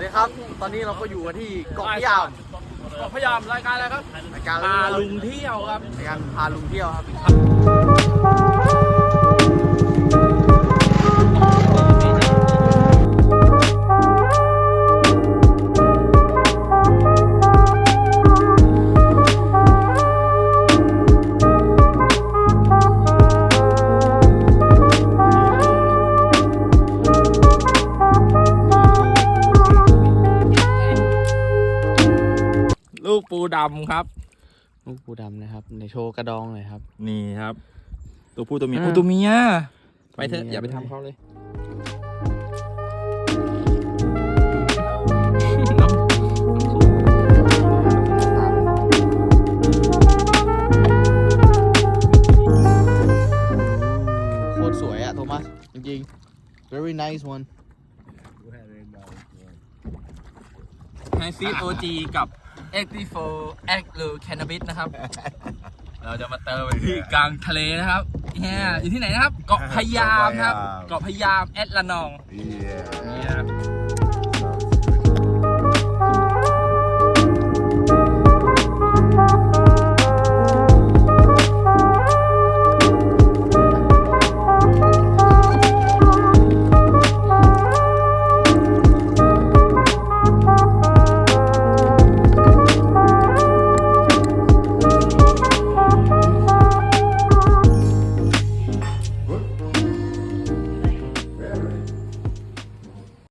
วัสดีครับ ตอนนี้เราก็อยู่กันที่เกาะพะยามเกาะพะยามรายการอะไรครับรายการพาลุงเที่ยวครับรายการพาลุงเที่ยวครับ ลูกปูดำครับ ลูกปูดำนะครับในโชว์กระดองเลยครับ นี่ครับ ตัวผู้ตัวเมียอ่า โอ้ตัวเมียไปเถอะตัวเมียอย่าไปทำเขาเลยโคตรสวยอะโทมัส จริงๆ very nice one ไฮซีดโอจีกับ 84แอคหรือแคนาบิสนะครับ เราจะมาเติมที่กลางทะเลนะครับแฮ่อยู่ที่ไหนนะครับ เกาะพะยามครับ เกาะพะยามแอดละนอง Yeah. นี่นะครับ